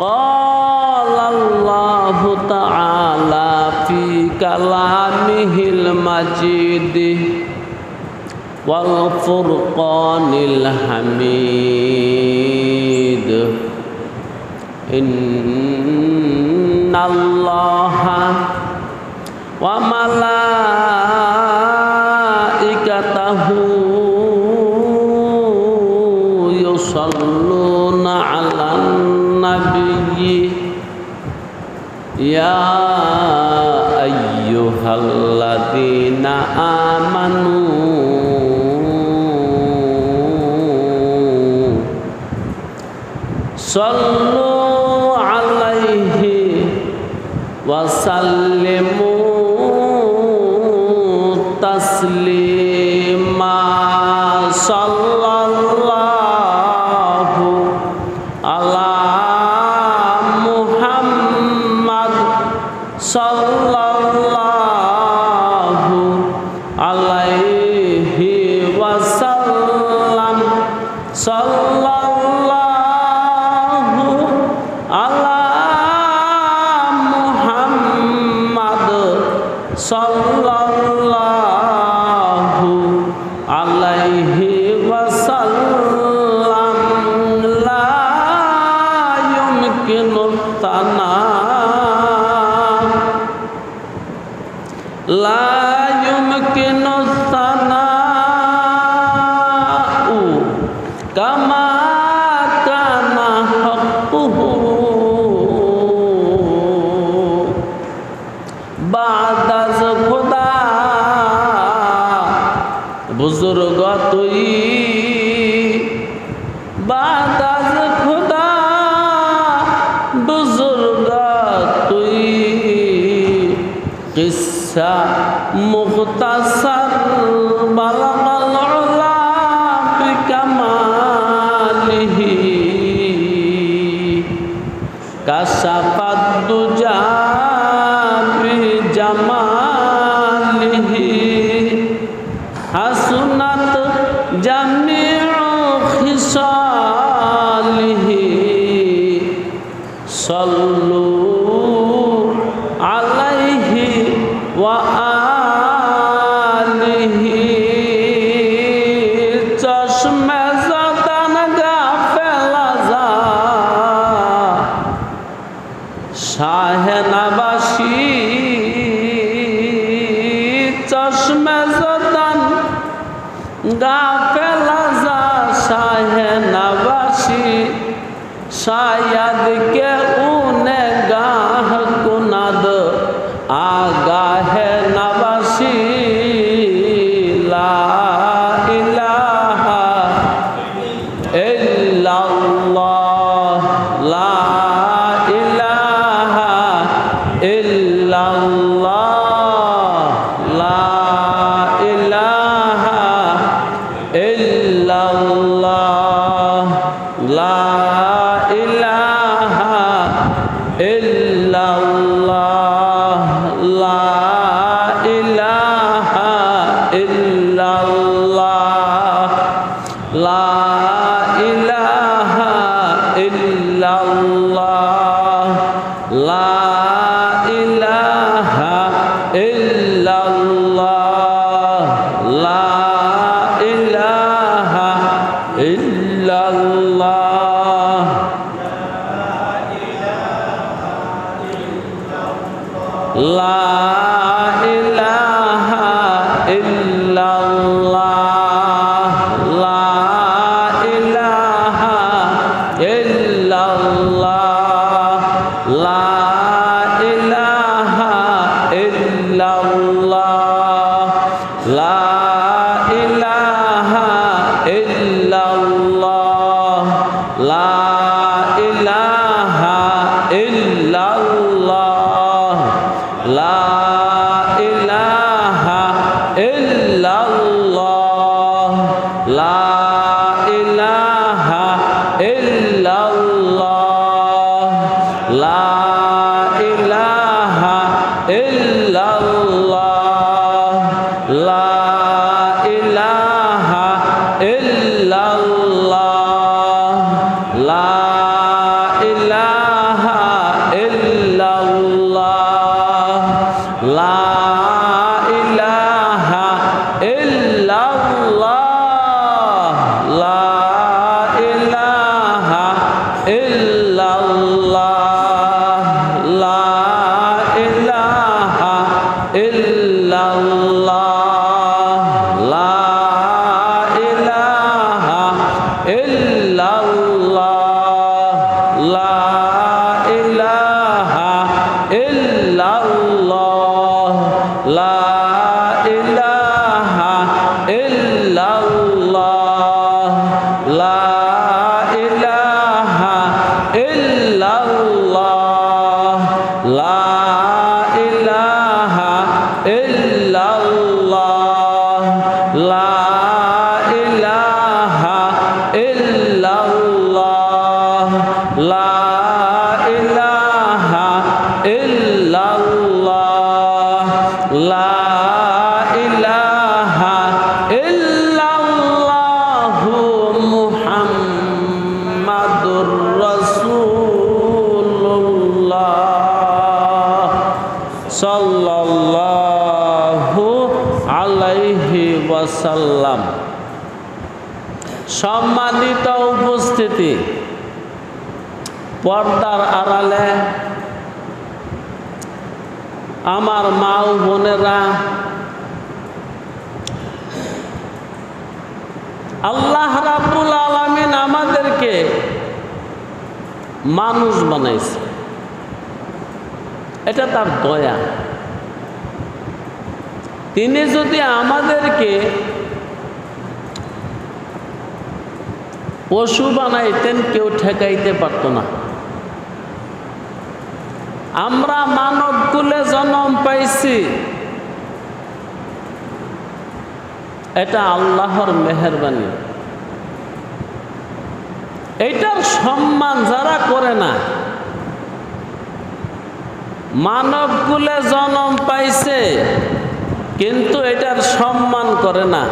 قال الله تعالى في كلامه المجيد والفرقان الحميد إن الله وملائكته الذين آمنوا صلوا عليه وسلموا So. বাদাজ খুদা বুজুর্গা তুই। কিসা মুখতাসার বালাকাল উলা বিকামালিহি কাসাফাত দুজা শায়াদ কে La 哎 সম্মানিত উপস্থিতি। পর্দার আড়ালে আমার মা ও বোনেরা, আল্লাহ রাব্বুল আলামিন আমাদেরকে মানুষ বানাইছে। এটা তার দয়া। তিনি যদি আমাদেরকে পশু বানাইতেন, কেউ ঠেকাইতে পারতো না। আমরা মানব কুলে জন্ম পাইছি। এটা আল্লাহর মেহরবানি। এইটার সম্মান যারা করে না মানব কুলে জন্ম পাইছে, কিন্তু এটার সম্মান করে না।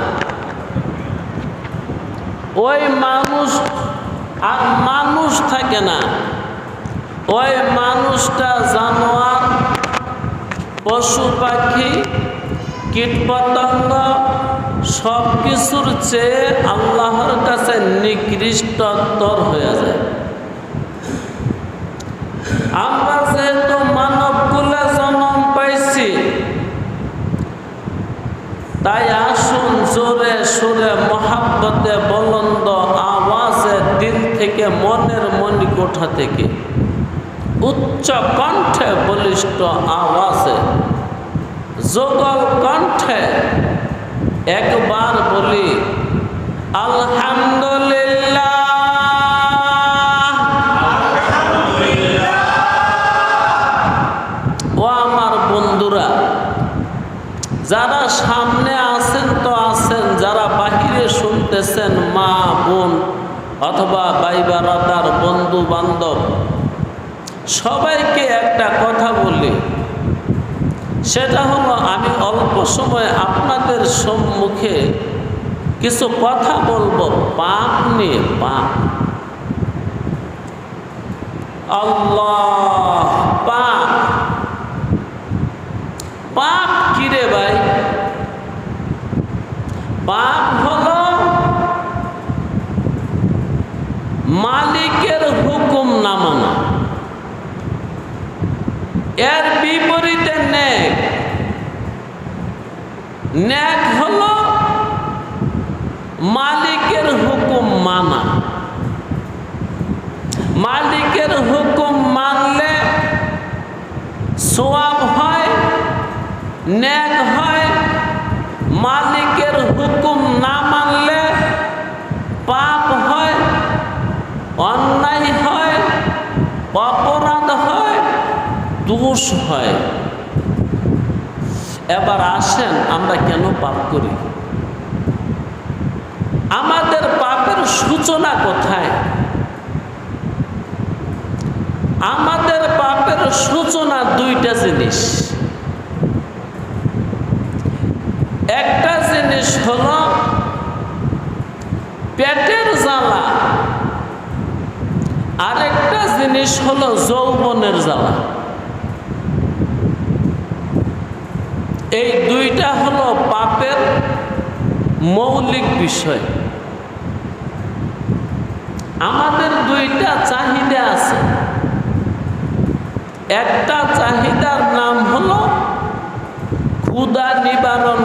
ওই মানুষ, আর মানুষ থাকে না। ওই মানুষটা জানোয়ার, পশু পাখি, কীটপতঙ্গ সব কিছুর চেয়ে আল্লাহর কাছে নিকৃষ্টতর হয়ে যায়। আমরা যেহেতু মানব কুলে জন্ম পাইছি, তাই মহাব্বতে বলন্দ আওয়াজে দিল থেকে মনের মন কোঠা থেকে। উচ্চ কণ্ঠে বলিষ্ঠ আওয়াজে, যোগল কণ্ঠে একবার বলি আলহামদুলিল্লাহ মা, বোন অথবা বাইবারাদার বন্ধু বান্ধব, সবাইকে একটা কথা বলি। সেটা হলো আমি অল্প সময় আপনাদের সম্মুখে কিছু কথা বলব, পাপ নিয়ে, পাপ। আল্লাহ পাপ পাপ কিরে ভাই পাপ হলো মালিকের হুকুম না মানা। এর বিপরীতে ন্যাক নেক হলো মালিকের হুকুম মানা। মালিকের হুকুম মানলে সোয়াব হয় ন্যাক হয়, মালিকের হুকুম না মানলে পাপ হয় অন্যায় হয় অপরাধ হয় দোষ হয়। এবার আসেন, আমরা কেন পাপ করি? আমাদের পাপের সূচনা কোথায়? আমাদের পাপের সূচনা দুইটা জিনিস। একটা জিনিস হল পেটের জ্বালা। আরেকটা জিনিস হলো যৌবনের জ্বালা। এই দুইটা হলো পাপের মৌলিক বিষয়। আমাদের দুইটা চাহিদা আছে। একটা চাহিদার নাম হলো ক্ষুদা নিবারণ